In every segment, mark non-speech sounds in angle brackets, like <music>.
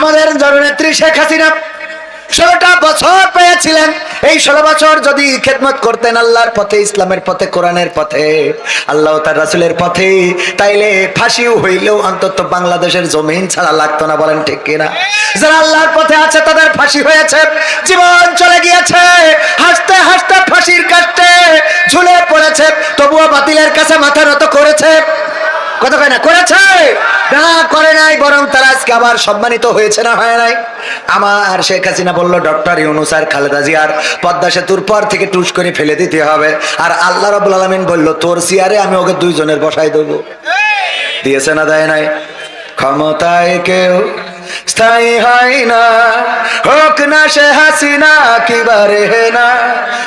আমাদের জননেত্রী শেখ হাসিনা ষোলোটা বছর পেয়েছিলেন। এই ষোলো বছর যদি খেদমত করতেন আল্লাহর পথে, ইসলামের পথে, কোরআনের পথে, আল্লাহ তার রাসুলের পথে, তাইলে ফাঁসিও হইলেও অন্তত বাংলাদেশের জমিন ছাড়া লাগতো না, বলেন ঠিক কিনা? যারা আল্লাহর পথে আছে, তাদের ফাঁসি হয়েছে, জীবন চলে গিয়েছে, হাসতে হাসতে ফাঁসির কাটতে ঝুলে পড়েছে, তবুও বাতিলের কাছে মাথা নত করেছে। কত কয় না, করেছে। না, করে নাই, বরং তারা আজকে আবার সম্মানিত হয়েছে না, হয় নাই? আমার শেখ হাসিনা বলল, ডক্টর ইউনুস আর খালেদা জিয়ার পদ্মা সেতুর পর থেকে টুস করে ফেলে দিতে হবে। আর আল্লাহ রবুল আলমিন বলল, তোর সিয়ারে আমি ওকে দুইজনের বসাই দেবো। দিয়েছে না, দেয় নাই? ক্ষমতায় কেউ স্থায়ী হয় না। হোক না সে হাসিনা কিবারে না?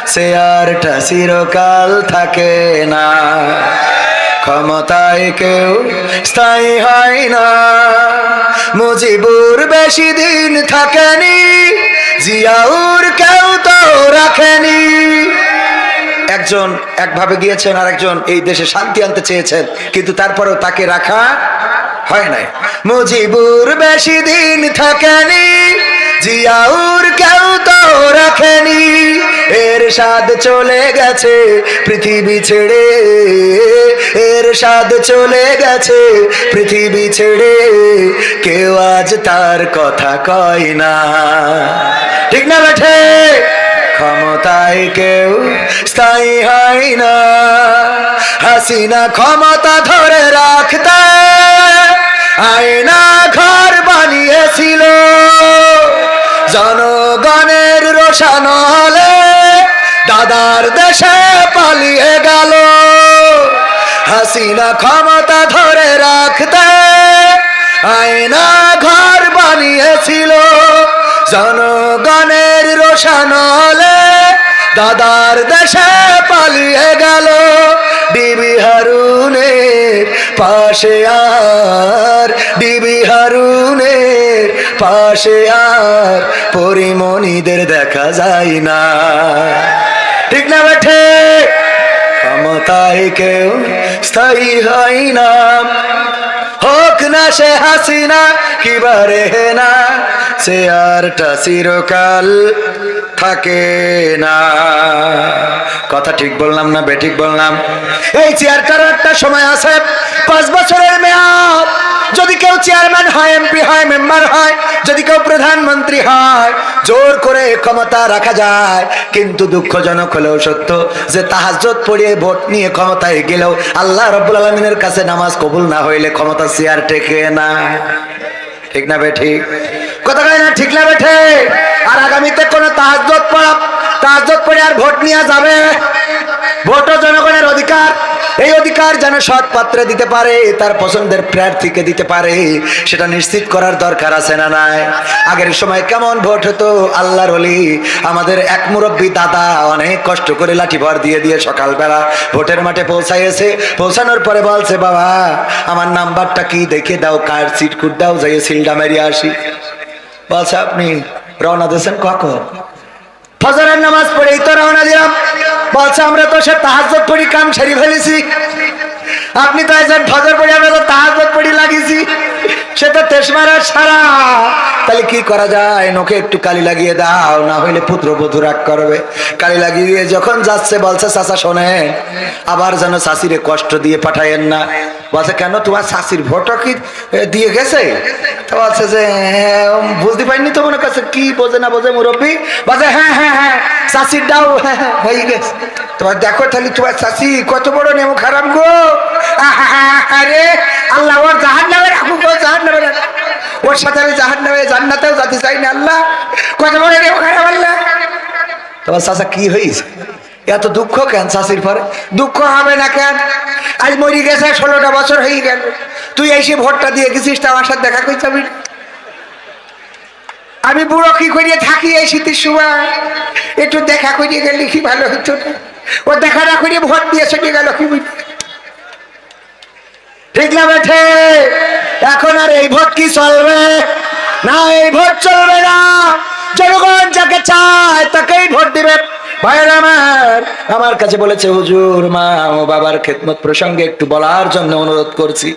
সে আরটা চিরকাল থাকে না। ক্ষমতায় কেউ স্থায়ী হয় না। মুজিবুর বেশি দিন থাকেনি। জিয়াউর কেউ তো রাখেনি। একজন একভাবে গিয়েছেন আর একজন এই দেশে শান্তি আনতে চেয়েছেন, কিন্তু তারপরেও তাকে রাখা হয় নাই। মুজিবুর বেশি দিন থাকেনি জিয়াউর কেউ তো রাখেনি। এর স্বাদ চলে গেছে, পৃথিবী ছেড়ে। এর স্বাদ চলে গেছে, পৃথিবী ছেড়ে। কেউ আজ তার কথা কয় না। ঠিক না বেঠে? ক্ষমতায় কেউ স্থায়ী হয় না। হাসিনা ক্ষমতা ধরে রাখতে। দাদার দেশে পালিয়ে গেল ডিবি হারুনের পাশে আর ডিবি হারুনের পাশে আর, পরিমণিদের দেখা যায় না। ঠিক না বেঠে? ক্ষমতায় কেউ স্থায়ী হয় না। হোক না সে হাসিনা কিবারে না সে আরটা চিরকাল থাকে না। কথা ঠিক বললাম না বেঠিক বললাম? এই চেয়ারটার একটা সময় আছে, পাঁচ বছরের মেয়াদ। যদি কেউ চেয়ারম্যান হয় এমপি হয় মেম্বার হয়, যদি কেউ প্রধানমন্ত্রী হয়, জোর করে ক্ষমতা রাখা যায়। কিন্তু দুঃখজনক হলেও সত্য যে তাহাজত পড়িয়ে ভোট নিয়ে ক্ষমতায় গেলেও আল্লাহ রব্বুল আলমিনের কাছে নামাজ কবুল না হইলে ক্ষমতা চেয়ার টেকে না। ঠিক না বেঠি কথা কয় না ঠিক না বেঠে? আর আগামীতে কোনো তাহাজত পড়া তাহাজত পড়ে আর ভোট নিয়ে যাবে? ভোটও জনগণের অধিকার, এই অধিকার যেন সৎ পাত্রে দিতে পারে, তার পছন্দের প্রার্থীকে দিতে পারে, সেটা নিশ্চিত করার দরকার আছে না নাই? আগের সময় কেমন ভোট হতো? আল্লাহর অলি আমাদের এক মুরব্বী দাদা অনেক কষ্ট করে লাঠি ভর দিয়ে দিয়ে সকালবেলা ভোটের মাঠে পৌঁছাইয়েছে। পৌঁছানোর পরে বলছে, বাবা, আমার নাম্বারটা কি? দেখে দাও, কার সিট কুট দাও যাই সিলডা মেরিয়ে আসি। বলছে, আপনি রওনা দিয়েছেন কখন? ফজরের নামাজ পড়েই তো রওনা দিলাম। বলছে, আমরা তো সে তাহাজত পড়ি কাম সেরি ফেলেছি। আপনি তো একজন ফজর পড়ি আমরা তো তাহাজত পড়ি লাগিয়েছি। সে তো তেসমারার সারা তাহলে কি করা যায়? নোকে একটু কালি লাগিয়ে দাও না হইলে পুত্র বধু রাগ করবে। কালি লাগিয়ে যখন যাচ্ছে বলছে চাচা শোনেন আবার যেন শাশিরে কষ্ট দিয়ে পাঠায়েন না। বলছে কেন? তোমার শাশির ভোটও কি দিয়ে গেছে? তো বলছে যে হ্যাঁ, বুঝতে পারিনি তো মনে কাছে কি বোঝে না বোঝে মুরব্বী? বলছে হ্যাঁ হ্যাঁ হ্যাঁ শাশির ডাও হ্যাঁ হ্যাঁ হয়ে গেছে। তোমার দেখো তাহলে তোমার শাশি কত বড় নেমো খারাপ গো। আরে আল্লাহ জাহান ওর সাথে আমি জাহান নামে জান্নাতেও যেতে আল্লাহ। কত খারাপ আল্লাহ তোমার কি হয়েছে? এত দুঃখ কেন শাশির পরে? দুঃখ হবে না কেন? আজ মরি গেছে, ষোলোটা বছর হয়ে গেল। তুই এসে ভোটটা দিয়ে গেছিস তা আমার সাথে দেখা করতে হবে আমি বুড়ো কি করিয়ে থাকি এই শীতের সময়? একটু দেখা করিয়ে গেলে কি ভালো হতো ও দেখা না করিয়ে ভোট দিয়ে চলে গেল কি? ঠিক না এখন আর এই ভোট কি চলবে? না, এই ভোট চলবে না। জনগণ যাকে চায় তাকেই ভোট দিবে। ভাইয়ের আমার আমার কাছে বলেছে, হুজুর, মা ও বাবার খেদমত প্রসঙ্গে একটু বলার জন্য অনুরোধ করছি।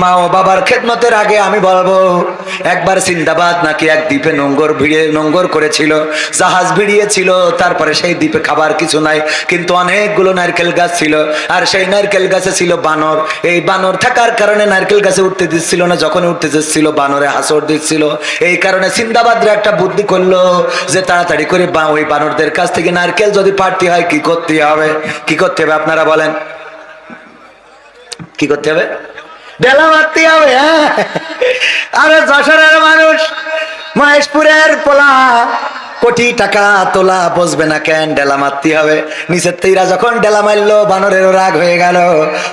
মা ও বাবার খেদমতের আগে আমি বলব, একবার সিন্দাবাদ নাকি এক দ্বীপে নোঙ্গর ভিড়ে, নোঙ্গর করেছিল, জাহাজ ভিড়িয়েছিল, তারপরে সেই দ্বীপে খাবার কিছু নাই, কিন্তু অনেকগুলো নারকেল গাছ ছিল, আর সেই নারকেল গাছে ছিল বানর। এই বানর থাকার কারণে নারকেল গাছে উঠতে দিচ্ছিল না যখন উঠতে যাচ্ছিল বানরে হাসর দিচ্ছিল। এই কারণে সিন্দাবাদরা একটা বুদ্ধি করল যে তাড়াতাড়ি করে ওই বানরদের কাছ থেকে নারকেল যদি পাড়তে হয়, কি করতে হবে? কি করতে হবে আপনারা বলেন। কি করতে হবে? বেলা মারতে হবে হ্যাঁ। আরে যশোরের মানুষ, মহেশপুরের পোলা, কোটি টাকা তোলা বসবে না কেন? ডেলা মারতে হবে। নিচের তেইরা যখন ডেলা মারলো, বানরেরও রাগ হয়ে গেল।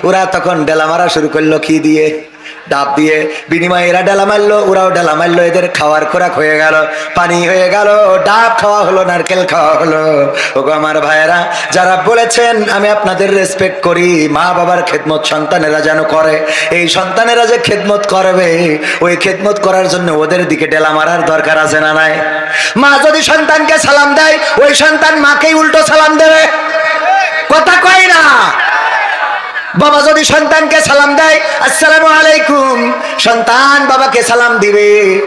ওরা তখন ডেলা মারা শুরু করল কি দিয়ে? ডাব দিয়ে বিনিময়ে এরা ডালা মারলো, ওরাও ডালা মারলো, এদের খাওয়ার খোরাক হয়ে গেল, পানি হয়ে গেল, ডাব খাওয়া হলো, নারকেল খাওয়া হলো। ওগো আমার ভাইয়েরা, যারা বলেছেন, আমি আপনাদের রেসপেক্ট করি, মা বাবার খেদমত সন্তানেরা যেন করে। এই সন্তানেরা যে খেদমত করবে, ওই খেদমত করার জন্য ওদের দিকে ডেলা মারার দরকার আছে না নাই? মা যদি সন্তানকে সালাম দেয়, ওই সন্তান মাকেই উল্টো সালাম দেবে। কথা কয় না। বাবা যদি সন্তানকে সালাম দেয়, আসসালামু আলাইকুম। সন্তান বাবাকে সালাম দিবে।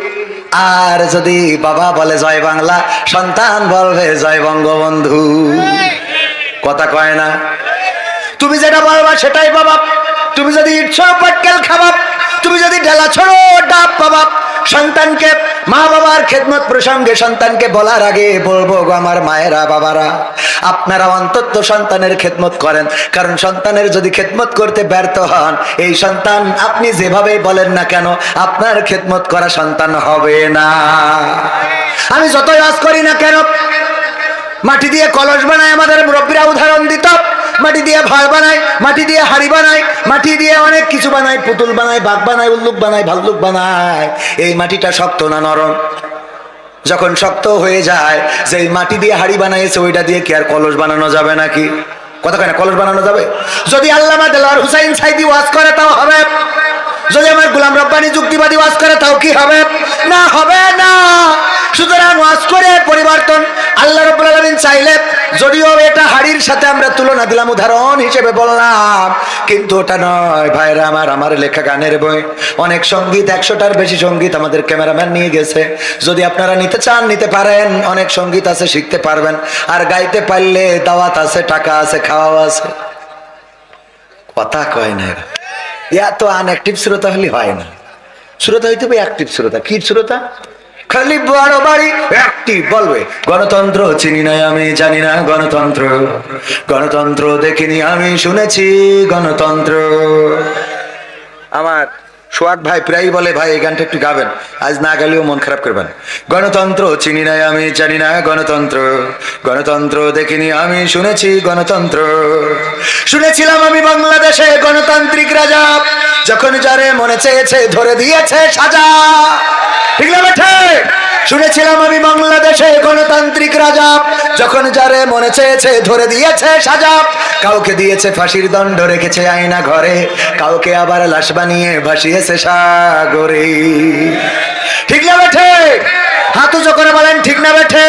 আর যদি বাবা বলে, জয় বাংলা, সন্তান বলবে, জয় বঙ্গবন্ধু। কথা কয় না? তুমি যেটা বলবা সেটাই বাবা। তুমি যদি ইচ্ছা পাটকেল খাবা তুমি যদি ঢেলা ছড়ো, ডাব পাবা সন্তানকে, মা বাবার খেদমত প্রসঙ্গে সন্তানকে বলার আগে বলব আমার মায়েরা, বাবারা, আপনারা অন্তত সন্তানের খেদমত করেন। কারণ সন্তানের যদি খেদমত করতে ব্যর্থ হন, এই সন্তান আপনি যেভাবেই বলেন না কেন, আপনার খেদমত করা সন্তান হবে না। আমি যতই আজ করি না কেন, মাটি দিয়ে কলস বানায় আমাদের মুরব্বীরা উদাহরণ দিত। মাটি দিয়ে ভাড় বানায়, মাটি দিয়ে হাড়ি বানায়, মাটি দিয়ে অনেক কিছু বানায়, পুতুল বানায়, বাঘ বানায়, উল্লুক বানায়, ভাল্লুক বানায়। এই মাটিটা শক্ত না নরম? যখন শক্ত হয়ে যায় যে মাটি দিয়ে হাড়ি বানাইছে, ওইটা দিয়ে কি আর কলস বানানো যাবে নাকি? কথা কেন কলস বানানো যাবে? যদি দেলার হুসাইন সাইদি ওয়াজ করে, তাও হবে। যদি আমার গুলাম রব্বানি যুক্তিবাদী ওয়াজ করে, তাও কি হবে? না হবে না। সুতরাং ওয়াজ করে পরিবর্তন আল্লাহ রব্বুল আলামিন চাইলে, যদিও এটা হাড়ির সাথে আমরা তুলনা দিলাম, উদাহরণ হিসেবে বললাম, কিন্তু ওটা নয়। ভাইরা আমার আমার লেখা গানের বই। অনেক সংগীত, একশোটার বেশি সংগীত আমাদের ক্যামেরাম্যান নিয়ে গেছে। যদি আপনারা নিতে চান, নিতে পারেন। অনেক সংগীত আছে, শিখতে পারবেন। আর গাইতে পারলে দাওয়াত আছে, টাকা আছে, খাওয়াও আছে। কথা কয় না এরা। ইয়া তো আনঅ্যাক্টিভ শ্রোতা হলে হয় না। শ্রোতা হইতে হবে অ্যাক্টিভ শ্রোতা। কি শ্রোতা? খালি বড় বাড়ি একটি বলবে। গণতন্ত্র চিনি না আমি, জানি না গণতন্ত্র। গণতন্ত্র দেখিনি আমি, শুনেছি গণতন্ত্র। আমার সোহাগ ভাই প্রায়ই বলে, ভাই, এই গানটা একটু গাবেন। আজ না গেলেও মন খারাপ করবেন। গণতন্ত্র চিনি নাই আমি জানি না গণতন্ত্র। গণতন্ত্র দেখিনি আমি, শুনেছি গণতন্ত্র। শুনেছিলাম আমি বাংলাদেশে গণতান্ত্রিক রাজা। যখন যারে মনে চেয়েছে, ধরে দিয়েছে সাজা। ঠিক না শুনেছিলাম আমি বাংলাদেশে গণতান্ত্রিক রাজা। যখন যারে মনে চেয়েছে, ধরে দিয়েছে সাজা। কাউকে দিয়েছে ফাঁসির দণ্ড, রেখেছে আয়না ঘরে। কাউকে আবার লাশ বানিয়ে ভাসিয়েছে সাগরে। ঠিক না বেঠে হাতু চকরে করে বলেন ঠিক না বেঠে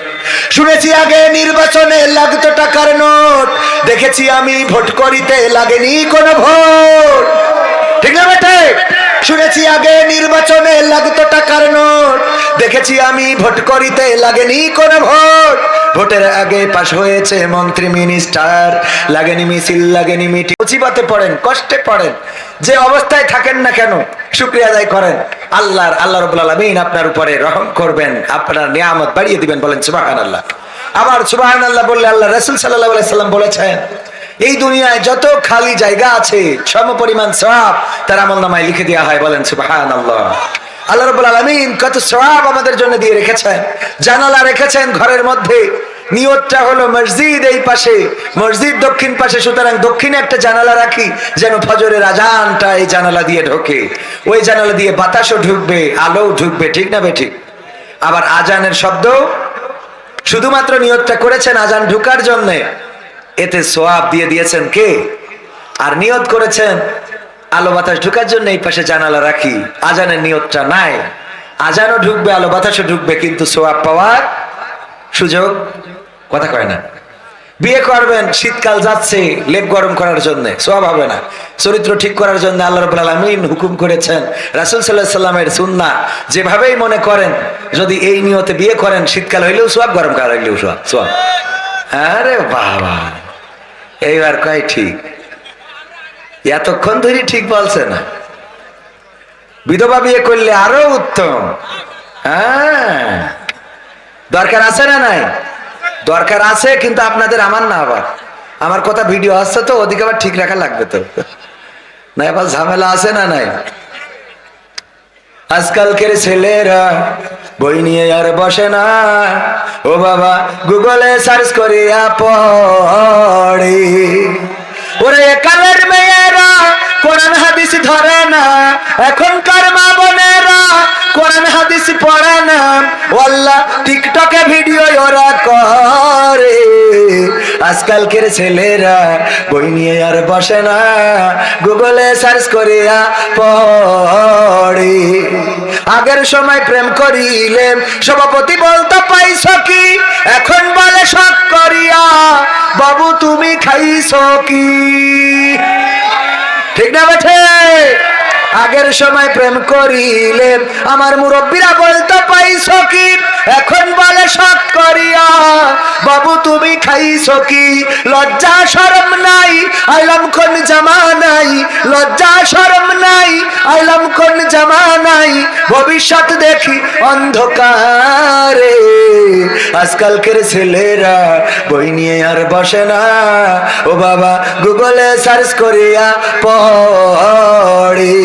শুনেছি আগে নির্বাচনে লাগতো টাকার নোট। দেখেছি আমি ভোট করিতে লাগেনি কোনো ভোট। শুনেছি আগে নির্বাচনে লাগতো টাকার নোট। দেখেছি আমি ভোট করিতে লাগেনি কোনো ভোট। ভোটের আগে পাশ হয়েছে মন্ত্রী, মিনিস্টার। লাগেনি মিছিল, লাগেনি মিটি। মুসিবতে পড়েন, কষ্টে পড়েন। যে অবস্থায় থাকেন না কেন, শুক্রিয়া আদায় করেন। আল্লাহর, আল্লাহ রবুল আলমিন আপনার উপরে রহম করবেন, আপনার নিয়ামত বাড়িয়ে দিবেন বলেন সুবাহান আল্লাহ আবার সুবাহান আল্লাহ বললে আল্লাহ রসুল সাল্লাহ সাল্লাম বলেছেন এই দুনিয়ায় যত খালি জায়গা আছে সম পরিমাণ সব তার আমল নামায় লিখে দেওয়া হয়, বলেন সুবাহান আল্লাহ আল্লাহ রবুল আলমিন কত সব আমাদের জন্য দিয়ে রেখেছেন। জানালা রেখেছেন ঘরের মধ্যে। নিয়তটা হলো মসজিদ এই পাশে। মসজিদ দক্ষিণ পাশে, সুতরাং দক্ষিণে একটা জানালা রাখি, যেন ফজরের আজানটা এই জানালা দিয়ে ঢোকে। ওই জানালা দিয়ে বাতাসও ঢুকবে, আলোও ঢুকবে, ঠিক না বে ঠিক? আবার আজানের শব্দ? শুধুমাত্র নিয়তটা করেছেন আজান ঢুকার জন্যে। এতে সোয়াব দিয়ে দিয়েছেন কে? আর নিয়ত করেছেন, আলো বাতাস ঢুকার জন্য এই পাশে জানালা রাখি। আজানের নিয়তটা নাই। আজানও ঢুকবে, আলো বাতাসও ঢুকবে, কিন্তু সোয়াব পাওয়ার সুযোগ কথা কয় না। বিয়ে করবেন, শীতকাল যাচ্ছে, লেপ গরম করার জন্য। সোয়াব হবে না। চরিত্র ঠিক করার জন্য আল্লাহ রবুল আলমিন হুকুম করেছেন। রাসুল সাল্লাহ সাল্লামের সুন্না যেভাবেই মনে করেন, যদি এই নিয়তে বিয়ে করেন, শীতকাল হইলেও সোয়াব গরম কাল হইলেও সোয়াব। সোয়াব। আরে বাবা। এইবার কয় ঠিক? এতক্ষণ ধরে ঠিক বলছে না। বিধবা বিয়ে করলে আরও উত্তম। হ্যাঁ। দরকার আছে না নাই? দরকার আছে, কিন্তু আপনাদের আমার না আবার। আমার কথা ভিডিও আসছে তো, ওদিকে আবার ঠিক রাখা লাগবে তো। না এবার ঝামেলা আছে না নাই? আজকালকের ছেলেরা বই নিয়ে আর বসে না। ও বাবা, গুগলে সার্চ করিয়া পড়ে। ওয়াল্লাহ টিকটকে ভিডিও ওরা করে। আজকালকের ছেলেরা বই নিয়ে আর বসে না, গুগলে সার্চ করিয়া পড়ে। আগের সময় প্রেম করিলে সভাপতি বলতে, পাইছ কি? এখন বলে শখ করিয়া, বাবু তুমি খাইছ কি? ঠিক না বেঠে? আগের সময় প্রেম করিলে আমার মুরব্বীরা বলতে, পাইছ কি? এখন বলে শখ করিয়া। বাবু, তুমি খাইছ কি? লজ্জা সরম নাই। আইলাম কোন জামা নাই। লজ্জা সরম নাই। আইলাম ভবিষ্যৎ দেখি অন্ধকারে। আজকালকের ছেলেরা বই নিয়ে আর বসে না। ও বাবা, গুগলে সার্চ করিয়া পড়ে।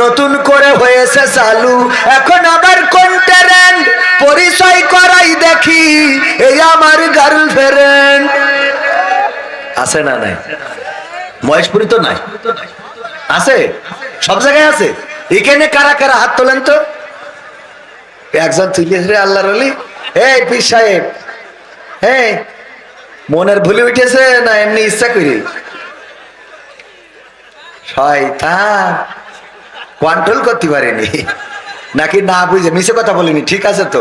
নতুন করে হয়েছে চালু। এখন আবার কোন ট্যালেন্ট পরিচয় করাই দেখি। এই আমার গার্লফ্রেন্ড আছে না নাই? মহেশপুরি তো নাই? আছে? সব জায়গায় আছে? এখানে কারা কারা হাত তোলেন তো? একজন তুলিয়ে রে আল্লাহর এই পীর সাহেব হ্যাঁ মনের ভুলে উঠেছে না এমনি ইচ্ছা করি? কন্ট্রোল করতে পারেনি। নাকি না বুঝে মিশে কথা বলিনি, ঠিক আছে তো?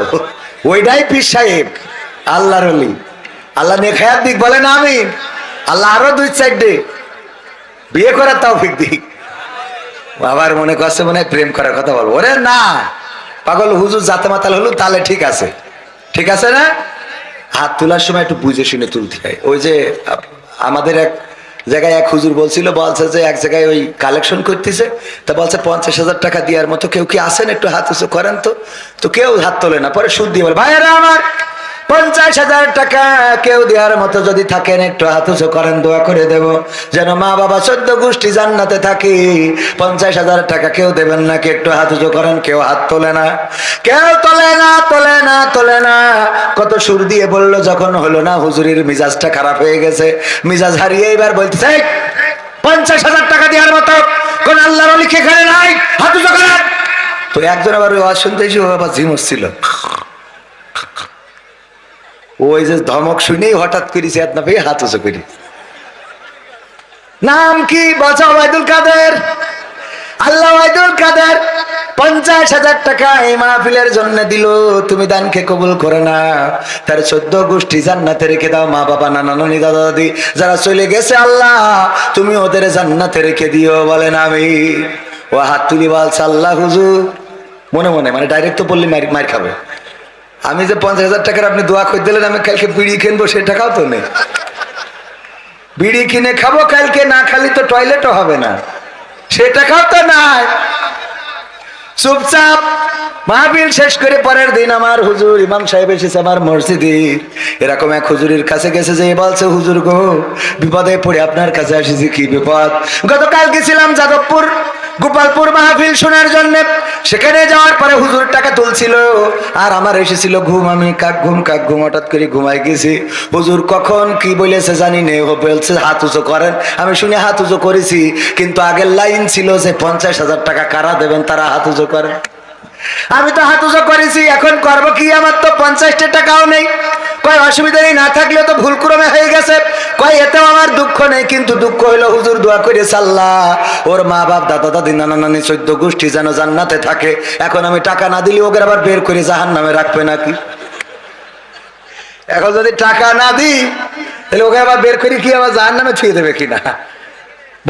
ওইটাই পীর সাহেব, আল্লাহর অলি আল্লাহ নেখায়াত দিক বলে না আমি আল্লাহ আরও দুই সাইডে বিয়ে করার তাও দিক। বাবার মনে করছে মনে প্রেম করার কথা বলব। ওরে না, পাগল, হুজুর জাতে মাতাল হলো তাহলে ঠিক আছে। ঠিক আছে না? হাত তোলার সময় একটু বুঝে শুনে তুলতে হয়। ওই যে, আমাদের এক জায়গায় এক হুজুর বলছিল, বলছে যে এক জায়গায় ওই কালেকশন করতেছে, তা বলছে পঞ্চাশ হাজার টাকা দেওয়ার মতো কেউ কি আসেন একটু হাত উঁচু করেন তো। তো কেউ হাত তোলে না, পরে সুদ দিয়ে বলে, ভাইয়েরা আমার পঞ্চাশ হাজার টাকা কেউ দেওয়ার মতো যদি থাকেন একটু হাত করেন দোয়া করে দেব। যেন মা বাবা চোদ্দ গোষ্ঠী জান্নাতে থাকি। পঞ্চাশ হাজার টাকা কেউ দেবেন না কি একটু হাত করেন কেউ হাত তোলে না। কেউ তোলে না তোলে না তোলে না। কত সুর দিয়ে বলল যখন হলো না হুজুরির মিজাজটা খারাপ হয়ে গেছে। মিজাজ হারিয়ে এবার বলতেছে "এই, পঞ্চাশ হাজার টাকা দেওয়ার মতো কোন আল্লাহর লিখে এখানে নাই হাত করেন। তো একজন আবার ওই আওয়াজ শুনতে এসে ও আবার ঝিমস ছিল। ওই যে ধমক শুনেই হঠাৎ করেছে এত না পেয়ে হাত উঁচু করি। নাম কি? বাঁচা ওয়াইদুল কাদের। আল্লাহ ওয়াইদুল কাদের। পঞ্চাশ হাজার টাকা এই মাহফিলের জন্য দিল। তুমি দানকে কবুল করে না। তার চোদ্দ গোষ্ঠী জান্নাতে রেখে দাও। মা, বাবা, নানা, নানি, দাদা, দাদি, যারা চলে গেছে আল্লাহ, তুমি ওদের জান্নাতে রেখে দিও বলেন আমি ও হাত তুলি বলছে, আল্লাহ হুজুর। মনে মনে মানে ডাইরেক্ট তো বললি মার মার খাবে। আমি যে পঞ্চাশ হাজার টাকার আপনি দোয়া করে দিলেন, আমি কালকে বিড়ি কিনবো, সে টাকাও তো নেই। বিড়ি কিনে খাব কালকে, না খালি তো টয়লেটও হবে না। সে টাকাও তো নাই। চুপচাপ মাহবিল শেষ করে পরের দিন আমার হুজুর ইমাম সাহেব এসেছে আমার মসজিদে। এরকম এক হুজুরের কাছে গেছে যে বলছে, হুজুর গো, বিপদে পড়ে আপনার কাছে আসিছি, কি বিপদ? গতকাল গেছিলাম যাদবপুর। গোপালপুর মাহফিল শোনার জন্য। সেখানে যাওয়ার পরে হুজুর টাকা তুলছিল আর আমার এসেছিল, ঘুম আমি কাক ঘুম কাক ঘুম, হঠাৎ করে ঘুমাই গেছি। হুজুর কখন কি বলেছে জানি নে ও বলছে, হাত উঁচু করেন। আমি শুনে হাত উঁচু করেছি, কিন্তু আগের লাইন ছিল যে পঞ্চাশ হাজার টাকা কারা দেবেন, তারা হাত উঁচু করেন আমি তো হাত উঁচু করেছি, এখন করব কি? আমার তো পঞ্চাশটা টাকাও নেই। কয়, অসুবিধা নেই, না থাকলেও তো ভুল ক্রমে হয়ে গেছে। কয়, এতেও আমার দুঃখ নেই, কিন্তু দুঃখ হইল হুজুর দোয়া করে সাল্লাহ, ওর মা বাপ, দাদা, দাদি, নানা নানি, চোদ্দ গোষ্ঠী যেন জান্নাতে থাকে। এখন আমি টাকা না দিলে ওকে আবার বের করে জাহান নামে রাখবে নাকি? এখন যদি টাকা না দিই, তাহলে ওকে আবার বের করে কি আবার জাহান নামে ছুঁয়ে দেবে কিনা?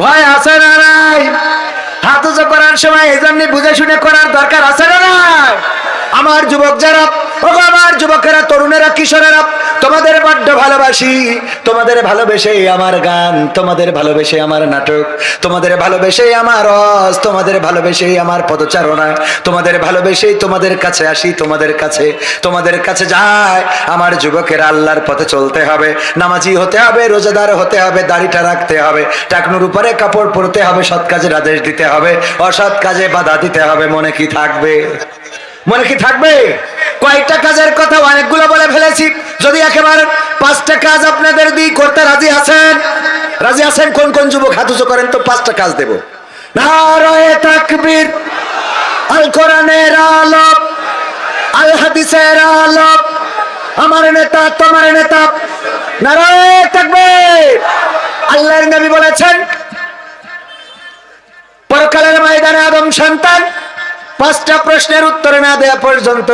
ভয় আছে না নাই? হাত করার সময় এই জন্য বুঝে শুনে করার দরকার আছে না নাই? আমার যুবক যারা আমার যুবকেরা, তরুণেরা, কিশোরেরা, তোমাদের বড্ড ভালোবাসি, তোমাদের ভালোবেসে আমার গান, তোমাদের ভালোবেসে আমার নাটক, তোমাদের ভালোবেসে আমার রস, তোমাদের ভালোবেসে আমার পদচারণা, তোমাদের ভালোবেসেই তোমাদের কাছে আসি, তোমাদের কাছে তোমাদের কাছে যায় আমার যুবকেরা, আল্লাহর পথে চলতে হবে, নামাজি হতে হবে, রোজাদার হতে হবে, দাড়িটা রাখতে হবে, টাকনুর উপরে কাপড় পরতে হবে, সৎ কাজের আদেশ দিতে হবে, অসৎ কাজে বাধা দিতে হবে, মনে কি থাকবে? মনে কি থাকবে? কয়েকটা কাজের কথা অনেকগুলো বলে ফেলেছি। যদি একেবারে পাঁচটা কাজ আপনাদের দিই করতে রাজি আছেন রাজি আছেন কোন কোন যুবক? হাত করেন তো, পাঁচটা কাজ দেব। আল আমার তোমার বলেছেন, পরকালের ময়দানে আদম সন্তান পাঁচটা প্রশ্নের উত্তর না দেওয়া পর্যন্ত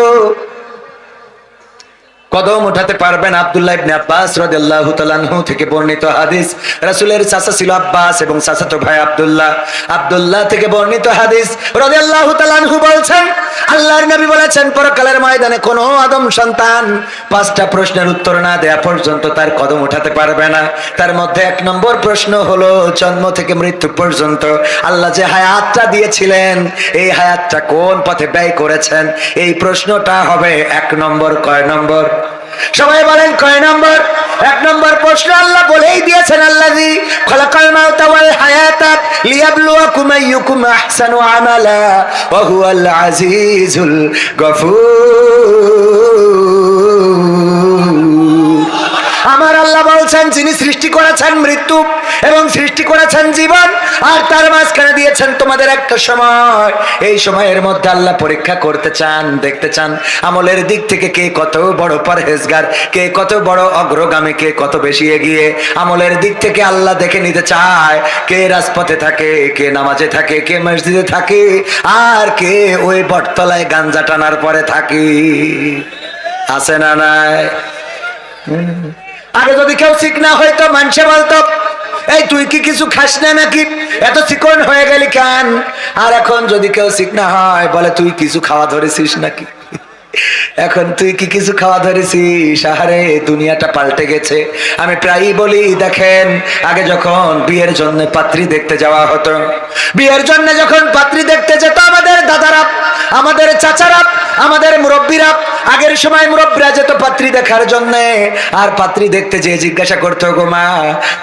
কদম উঠাতে পারবেন আব্দুল্লাহ ইবনে আব্বাস রাদিয়াল্লাহু তাআলা আনহু থেকে বর্ণিত হাদিস। রাসূলের চাচা ছিল আব্বাস এবং চাচাতো ভাই আব্দুল্লাহ। আব্দুল্লাহ থেকে বর্ণিত হাদিস রাদিয়াল্লাহু তাআলা আনহু বলছেন, আল্লাহর নবী বলেছেন, পরকালের ময়দানে কোন আদম সন্তান পাঁচটা প্রশ্নের উত্তর না দেয়া পর্যন্ত তার কদম উঠাতে পারবে না। তার মধ্যে এক নম্বর প্রশ্ন হলো, জন্ম থেকে মৃত্যু পর্যন্ত আল্লাহ যে হায়াতটা দিয়েছিলেন, এই হায়াতটা কোন পথে ব্যয় করেছেন? এই প্রশ্নটা হবে এক নম্বর, কয় নম্বর? সবাই বলেন কয় নম্বর? এক নম্বর প্রশ্ন আল্লাহ বলেই দিয়েছেন আল্লাহ খলাকাল মাউতা ওয়াল হায়াতা লিয়াবলুয়াকুম আইয়ুকুম আহসানু আমালা ওয়া হুয়াল আজিজুল গফুর। আল্লাহ বলছেন, যিনি সৃষ্টি করেছেন মৃত্যু এবং সৃষ্টি করেছেন জীবন, আর তার মাঝখানে দিয়েছেন তোমাদের একটা সময়। এই সময়ের মধ্যে আল্লাহ পরীক্ষা করতে চান, দেখতে চান, আমলের দিক থেকে কে কত বড় পরহেজগার, কে কত বড় অগ্রগামী, কে কত বেশি এগিয়ে। আমলের দিক থেকে আল্লাহ দেখে নিতে চায়, কে রাজপথে থাকে, কে নামাজে থাকে, কে মসজিদে থাকে, আর কে ওই বটতলায় গাঞ্জা টানার পরে থাকে। আছে না নাই? আগে যদি কেউ ঠিক না হয়তো মানুষে বলতো, এই, তুই কি কিছু খাস না নাকি? এত চিকন হয়ে গেলি কেন? আর এখন যদি কেউ ঠিক না হয়, বলে, তুই কিছু খাওয়া ধরেছিস নাকি? <laughs> এখন তুই কি কিছু খাওয়া ধরেছিস? আহারে, দুনিয়াটা পাল্টে গেছে। আমি প্রায়ই বলি, দেখেন, আগে যখন বিয়ের জন্য পাত্রী দেখতে যাওয়া হতো, বিয়ের জন্য যখন পাত্রী দেখতে যেত আমাদের দাদারা আমাদের চাচারা, আমাদের মুরব্বীরা, আগের সময় মুরব্বীরা যেত পাত্রী দেখার জন্য। আর পাত্রী দেখতে যে জিজ্ঞাসা করতো, গো মা,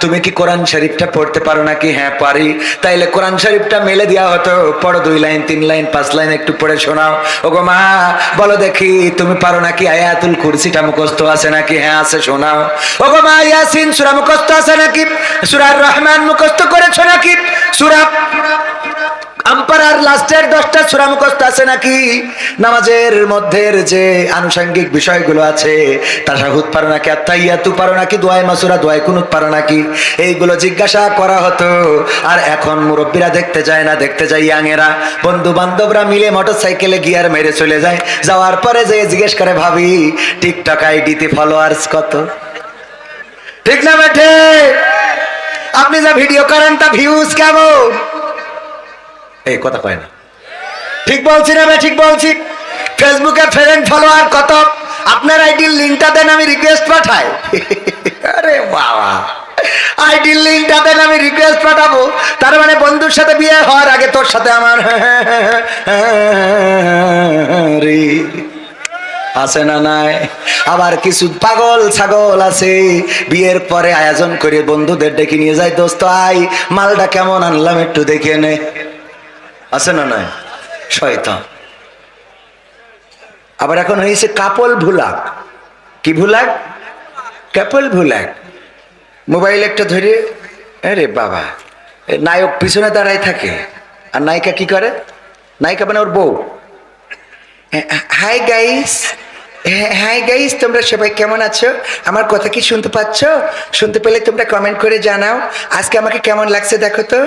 তুমি কি কোরআন শরীফটা পড়তে পারো নাকি? হ্যাঁ পারি। তাইলে কোরআন শরীফটা মেলে দেওয়া হতো। পড়ো দুই লাইন, তিন লাইন, পাঁচ লাইন একটু পড়ে শোনাও। ও গো মা, বলো দেখি, তুমি পারো নাকি আয়াতুল কুরসিটা মুখস্থ আছে নাকি? হ্যাঁ আছে, শোনাও। ও গো মা, ইয়াসিন, সূরা মুখস্থ আছে নাকি? সূরা রহমান মুখস্থ করেছ নাকি? সূরা দশটা আছে নাকি? নামাজের মধ্যের যে আনুষঙ্গিক বিষয়গুলো আছে নাকি? আত্মাইয়াতু পারো নাকি? মাসুরা পারো নাকি? এইগুলো জিজ্ঞাসা করা হতো। আর এখন মুরব্বীরা দেখতে যায় না, দেখতে যায় ইয়াংয়েরা বন্ধু বান্ধবরা মিলে মোটরসাইকেলে গিয়ার মেরে চলে যায়। যাওয়ার পরে যে জিজ্ঞেস করে, ভাবি, টিকটক আইডিতে ফলোয়ার্স কত? ঠিক না আপনি যা ভিডিও করেন, তা ভিউজ কেমন? এই, কথা কয় না। ঠিক বলছি না ঠিক বলছি। ফেসবুকে ফ্রেন্ড ফলোয়ার কত? আপনার আইডির লিঙ্কটা দেন, আমি রিকোয়েস্ট পাঠাই। আরে বাবা। আইডির লিঙ্কটা দেন, আমি রিকোয়েস্ট পাঠাবো। তার মানে বন্ধুর সাথে বিয়ে হওয়ার আগে তোর সাথে আমার রে। আছে না নাই? আবার কিছু পাগল ছাগল আছে। বিয়ের পরে আয়োজন করে বন্ধুদের ডেকে নিয়ে যায়, দোস্ত আই মালটা কেমন আনলাম একটু দেখে নে। আছে না নয় শয়তান। আবার এখন হয়েছে কাপল ভুলাক। কি ভুলাক? কাপল ভুলাক। মোবাইল একটা ধরে, আরে বাবা নায়ক পিছনে দাঁড়ায় থাকে। আর নায়িকা কি করে? নায়িকা মানে ওর বউ। হাই গাইস হাই গাইস, তোমরা সবাই কেমন আছো? আমার কথা কি শুনতে পাচ্ছ? শুনতে পেলে তোমরা কমেন্ট করে জানাও। আজকে আমাকে কেমন লাগছে দেখো তো?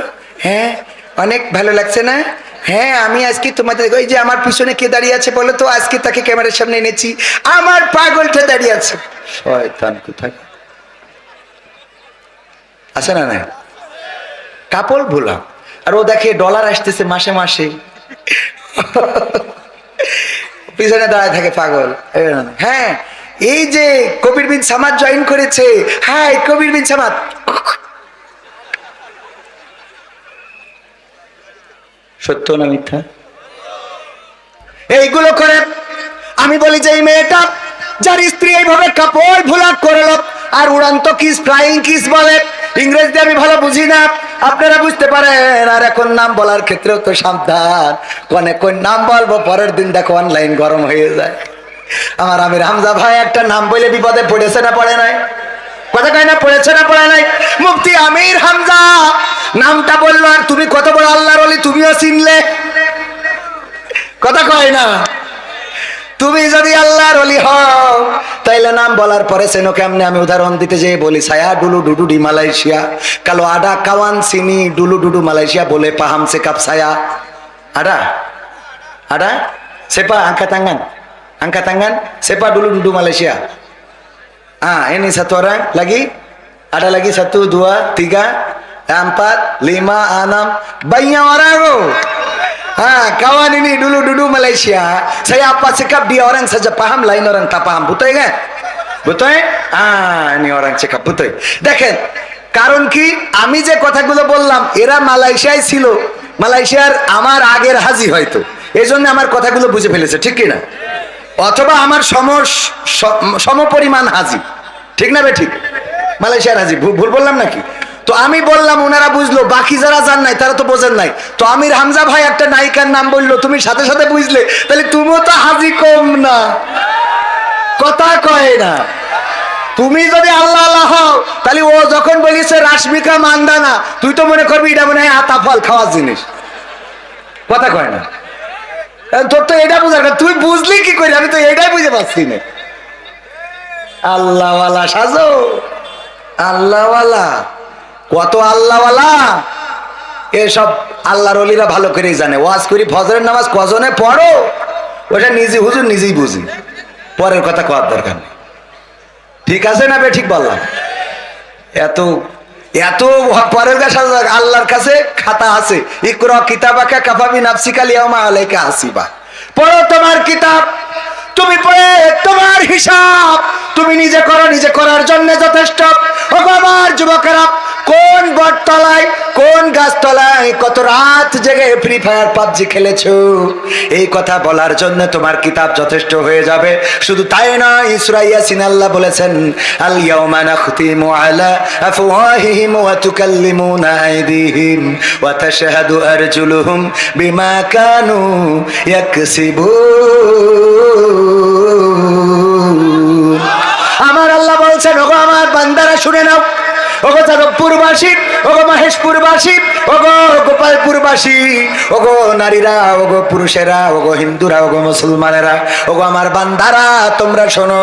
হ্যাঁ? অনেক ভালো লাগছে না? হ্যাঁ আমি আজকে তোমাদের ওই যে আমার পিছনে কে দাঁড়িয়ে আছে বলো তো? আজকে তাকে ক্যামেরার সামনে এনেছি। আমার পাগলটা দাঁড়িয়ে আছে। শয়তান কোথায়? আছে না না কাপল ভুলা। আর ও দেখে ডলার আসতেছে মাসে মাসে। <laughs> পিছনে দাঁড়ায় থাকে পাগল। হ্যাঁ এই যে কবির বিন সামাদ জয়েন করেছে। হাই কবির বিন সামাদ। সত্য না মিথ্যা? এইগুলো করে আমি বলি যে এই মেয়েটা, যার স্ত্রী এইভাবে কাপড় ভুলা করল আর উড়ান্ত কিস ফ্লাইং কিস বলে, ইংরেজিতে আমি ভালো বুঝি না। আপনারা বুঝতে পারেন আর এখন নাম বলার ক্ষেত্রেও তো সাবধান। কোনে কোন নাম বলব, পরের দিন দেখো অনলাইন গরম হয়ে যায়। আমার আমির হামজা ভাই একটা নাম বলে বিপদে পড়েছে না পড়ে নাই? কথা কয় না, পড়েছে না পড়ে নাই? মুফতি আমির হামজা, নামটা বলল, আর তুমি কত বড় আল্লাহর অলি, তুমিও চিনলে। কথা কয় না। তুমি যদি আল্লাহর অলি হও, তাইলে নাম বলার পরে সেন কেমনে, আমি উদাহরণ দিতে যেয়ে বলি সায়া ডুলু, ডুডুডি, মালয়েশিয়া, কালো আডা, কাওয়ান সিনি ডুলু, ডুডু, মালয়েশিয়া, বলে পাহাম, সে কাপ, ছায়া। আডা? আডা? সেপা angkat tangan angkat tangan সেপা, ডুলু, ডুডু Malaysia ah ini satu orang lagi ada lagi satu dua tiga empat lima enam banyak orang oh Ah, kawan ini dulu duduk Malaysia. Saya apa sikap dia orang saja paham, lain orang tak paham. Betul kan? Betul? Ah, ini orang cakap betul. দেখেন কারণ কি আমি যে কথাগুলো বললাম এরা মালয়েশিয়ায় ছিল মালয়েশিয়ার আমার আগের হাজি হয়তো এই জন্য আমার কথাগুলো বুঝে ফেলেছে ঠিক কি না অথবা আমার সম সমপরিমাণ হাজি। ঠিক না বে ঠিক? মালয়েশিয়ার হাজি। ভুল বললাম নাকি? তো আমি বললাম, ওনারা বুঝলো, বাকি যারা জান নাই, তারা তো বোঝেন নাই। তো আমির হামজা ভাই একটা নায়িকার নাম বলল, তুমি সাথে সাথে বুঝলে? তাহলে তুমিও তো হাজি কম না। কথা কয় না। তুমি যদি আল্লাহ আল্লাহ হও, তাহলে ও যখন বলিছে, রাশমিকা মান্দানা তুই তো মনে করবি, এটা মনে হয় আতা ফল খাওয়ার জিনিস। কথা কয় না। তোর তো এটা বোঝার। তুই বুঝলি কি করে? আমি তো এটাই বুঝে পাচ্ছি না। আল্লাহওয়ালা সাজো। আল্লাহওয়ালা। কত আল্লাহওয়ালা? এসব আল্লাহর অলিরা ভালো করেই জানে। ওয়াজ করি, ফজরের নামাজ কজনে পড়ো? ওটা নিজে, হুজুর নিজেই বুঝি। পরের কথা কওয়ার দরকার নেই। ঠিক আছে না বে, ঠিক বললাম। এত এত পরের কাছে আল্লাহর কাছে খাতা আছে। ইকরা কিতাবাকা কাফাবি নাফসিকা লিয়াউমা আলাইকা আসিবা পড়ো তোমার কিতাব। তুমি পড়ে তোমার হিসাব। তুমি নিজে করো, নিজে করার জন্য যথেষ্ট। ও যুবকেরা, কোন বটতলায়, কোন গাছতলায় কত রাত জেগে ফ্রি ফায়ার পাবজি খেলেছ? এই কথা বলার জন্য তোমার কিতাব যথেষ্ট হয়ে যাবে। শুধু তাই নয় ইসরাইয়া সিনাল্লাহ বলেছেন, আল ইয়াউমা নাখতিমু আলা আফওয়াহিহিম ওয়া তুকাল্লিমুনা আইদিহিম ওয়া তাশহাদু আরজুলুহুম বিমা কানু ইয়াকসিবুন। আমার আল্লাহ বলছেন ওগো আমার বান্দারা শুনে নাও। ওগো যাদবপুরবাসী ওগো মহেশপুরবাসী, ওগো গোপালপুরবাসী, ওগো নারীরা, ওগো পুরুষেরা, ওগো হিন্দুরা, ওগো মুসলমানেরা, ওগো আমার বান্দারা, তোমরা শোনো,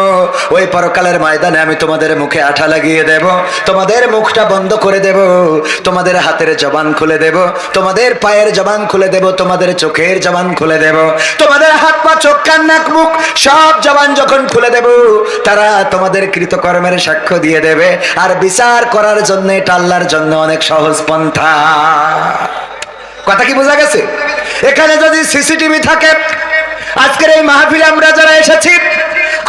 ওই পরকালের ময়দানে আমি তোমাদের মুখে আঠা লাগিয়ে দেব, তোমাদের মুখটা বন্ধ করে দেব, তোমাদের হাতের জবান খুলে দেব, তোমাদের পায়ের জবান খুলে দেব, তোমাদের চোখের জবান খুলে দেব, তোমাদের হাত পা, চোখ, কান, নাক, মুখ, সব জবান যখন খুলে দেব, তারা তোমাদের কৃতকর্মের সাক্ষ্য দিয়ে দেবে, আর বিচার করার জন্য এটা আল্লাহর জন্য অনেক সহজ পন্থা। কথা কি বোঝা গেছে? এখানে যদি সিসিটিভি থাকে, আজকের এই মাহফিলে আমরা যারা এসেছি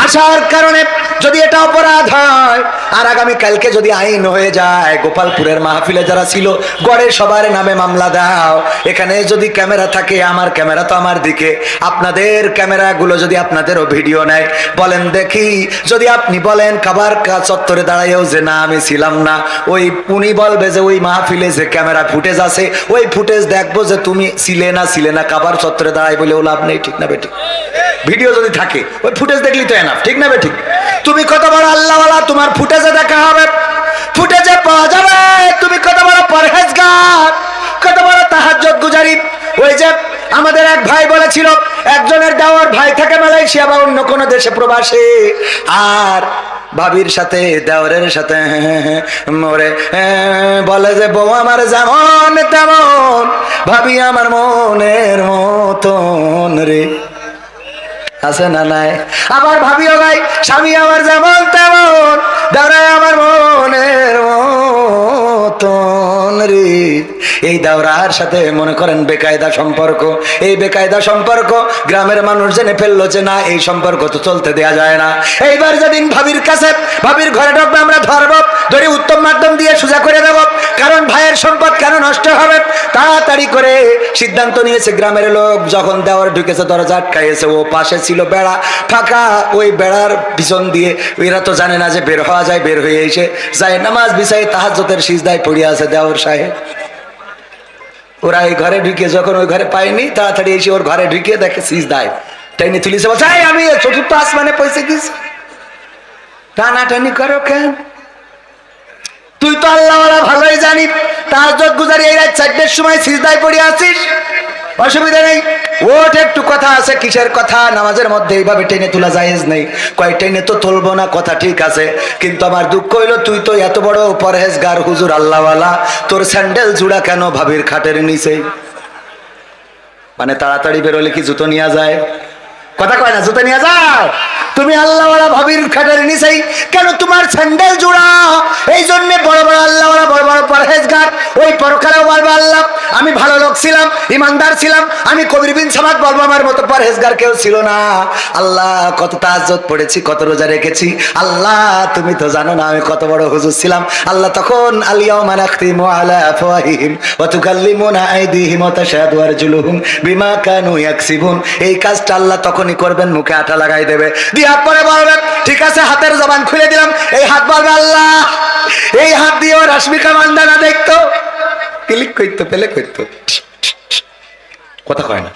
আসার কারণে যদি এটা অপরাধ হয়, আর আগামী কালকে যদি আইন হয়ে যায়, গোপালপুরের মাহফিলে যারা ছিল, গড়ে সবার নামে মামলা দাও। এখানে যদি ক্যামেরা থাকে, আমার ক্যামেরা তো আমার দিকে। আপনাদের ক্যামেরাগুলো যদি আপনাদেরও ভিডিও নেয়, বলেন দেখি। যদি আপনি বলেন, কাবার চত্বরে দাঁড়াইও যে না, আমি ছিলাম না। ওই উনি বলবে যে, ওই মাহফিলে যে ক্যামেরা ফুটেজ আছে, ওই ফুটেজ দেখব যে তুমি ছিলে না ছিলে না, কাবার চত্বরে দাঁড়াই বলে ও লাভ নেই। ঠিক না বেঠিক ভিডিও যদি থাকে, ওই ফুটেজ দেখলি তো এনাফ ঠিক না ঠিক? তুমি কত বড় আল্লাহওয়ালা, তোমার ফুটেজে দেখা হবে। ফুটেজে পাওয়া যাবে। তুমি কত বড় পরহেজগার, কত বড় তাহাজ্জত গুজারি। ওই যে আমাদের এক ভাই বলেছিল, একজনের দেওয়ার ভাই থাকে মালয়েশিয়া বা অন্য কোনো দেশে প্রবাসে। আর ভাবির সাথে দেওয়ারের সাথে, মরে বলে যে, বউ আমার যেমন তেমন, ভাবি আমার মনের মতন রে। আছে না নাই? আবার ভাবিও ভাই স্বামী আমার যেমন তেমন দাঁড়ায় আমার মনের মতন রে এই দাওরার সাথে মনে করেন বেকায়দা সম্পর্ক। এই বেকায়দা সম্পর্ক গ্রামের মানুষ জেনে ফেলল যে না, এই সম্পর্ক তো চলতে দেয়া যায় না। এইবার যেদিন ভাবির কাছে, ভাবির ঘরে ঢুকবে, আমরা ধরবো, ধরে উত্তম মাধ্যম দিয়ে সোজা করে দেব। কারণ ভাইয়ের সম্পদ কেন নষ্ট হবে? তাড়াতাড়ি করে সিদ্ধান্ত নিয়েছে গ্রামের লোক, যখন দেওয়ার ঢুকেছে, দরজা আটকাইছে ও পাশে ছিল বেড়া। ফাঁকা ওই বেড়ার পিছন দিয়ে, এরা তো জানে না যে বের হওয়া যায়, বের হয়ে এসে যায়। নামাজ বিছাই তাহাজ্জতের সিজদায় পড়ে আছে দেওয়ার সাহেব। ওরা এই ঘরে ঢুকে যখন ওই ঘরে পায়নি, তাড়াতাড়ি এসে ওর ঘরে ঢুকে দেখে সিজদায় টাইনি তুলিছে বলছে আমি চতুর্থ আসমানে পয়সা গেছি। টানাটানি করো কেন? তুই তো আল্লাহ ভালোই জানি তার যোগ গুজারি এই রাত চারটের সময় সিজদায় পড়ে আছিস। অসুবিধা নেই। ওট একটু কথা আছে, কিসের কথা? নামাজের মধ্যে এইভাবে টেনে তোলা জায়েজ নেই। কয়, টেনে তো তুলবো না, কথা ঠিক আছে। কিন্তু আমার দুঃখ হইল, তুই তো এত বড় পরহেজগার, হুজুর আল্লাহওয়ালা। তোর স্যান্ডেল জুড়া কেন ভাবির খাটের নিচে? মানে তাড়াতাড়ি বেরোলে কি জুতো নিয়ে যায়? কথা কয় না, জুতো নিয়ে যায় তুমি আল্লাহওয়ালা ভাবির খাটের নিচেই কেন তোমার স্যান্ডেল জোড়া? এই জন্য বড় বড় আল্লাহওয়ালা, বড় বড় পরহেজগার। ওই পরকালেও বলব আল্লাহ। আমি ভালো লোক ছিলাম, ইমানদার ছিলাম। আমি কবির বিন সামাদ বলব, আমার মতো পরহেজগার কেউ ছিল না। আল্লাহ, কত তাজ্জত পড়েছি, কত রোজা রেখেছি। আল্লাহ, তুমি তো জানো না আমি কত বড় হুজুর ছিলাম। আল্লাহ তখন আলিয়াও মানাখতিমু আলা আফওয়াহিহিম ওয়া তুকাল্লিমুনা আইদিহিম ওয়া বিমা কানু ইয়াকসিবুন। এই কাজটা আল্লাহ তখনই করবেন, মুখে আটা লাগাই দেবে। দেওয়ার পরে বলবে ঠিক আছে, হাতের জবান খুলে দিলাম, এই হাত বলবে আল্লাহ, এই হাত দিয়ে রশ্মিকা রাশ্মিকা মান্দানা দেখতো। ক্লিক করতো পেলে করতো। কথা কয় না।